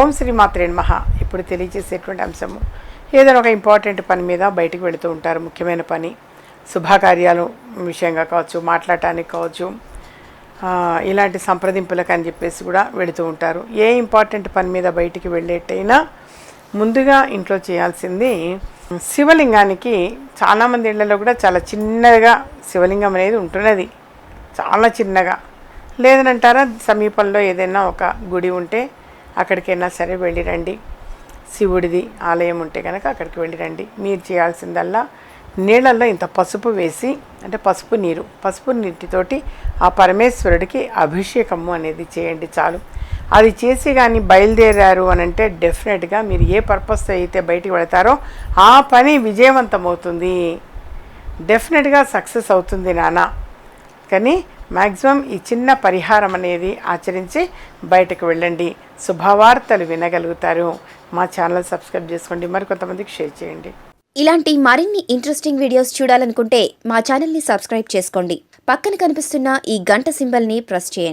ఓం శ్రీ మాత్రే మహా ఇప్పుడు తెలియజేసేటువంటి అంశము ఏదైనా ఒక ఇంపార్టెంట్ పని మీద బయటికి వెళుతూ ఉంటారు ముఖ్యమైన పని శుభకార్యాలు విషయంగా కావచ్చు మాట్లాడటానికి కావచ్చు ఇలాంటి సంప్రదింపులకు అని చెప్పేసి కూడా వెళుతూ ఉంటారు. ఏ ఇంపార్టెంట్ పని మీద బయటికి వెళ్ళేటైనా ముందుగా ఇంట్లో చేయాల్సింది శివలింగానికి. చాలామంది ఇళ్ళలో కూడా చాలా చిన్నగా శివలింగం అనేది ఉంటున్నది. చాలా చిన్నగా. లేదనంటారా సమీపంలో ఏదైనా ఒక గుడి ఉంటే అక్కడికైనా సరే వెళ్ళి రండి. శివుడిది ఆలయం ఉంటే కనుక అక్కడికి వెళ్ళి రండి. మీరు చేయాల్సిందల్లా నీళ్ళల్లో ఇంత పసుపు వేసి అంటే పసుపు నీరు పసుపు నీటితోటి ఆ పరమేశ్వరుడికి అభిషేకము అనేది చేయండి చాలు. అది చేసి కానీ బయలుదేరారు అని అంటే డెఫినెట్గా మీరు ఏ పర్పస్ అయితే బయటికి వెళతారో ఆ పని విజయవంతమవుతుంది. డెఫినెట్గా సక్సెస్ అవుతుంది నాన్న. కానీ మ్యాక్సిమం ఈ చిన్న పరిహారం అనేది ఆచరించి బయటకు వెళ్ళండి. శుభవార్తలు వినగలుగుతారు. మా ఛానల్ సబ్స్క్రైబ్ చేసుకోండి. మరి కొంతమందికి షేర్ చేయండి. ఇలాంటి మరిన్ని ఇంట్రెస్టింగ్ వీడియోస్ చూడాలనుకుంటే మా ఛానల్ని సబ్స్క్రైబ్ చేసుకోండి. పక్కన కనిపిస్తున్న ఈ గంట సింబల్ని ప్రెస్ చేయండి.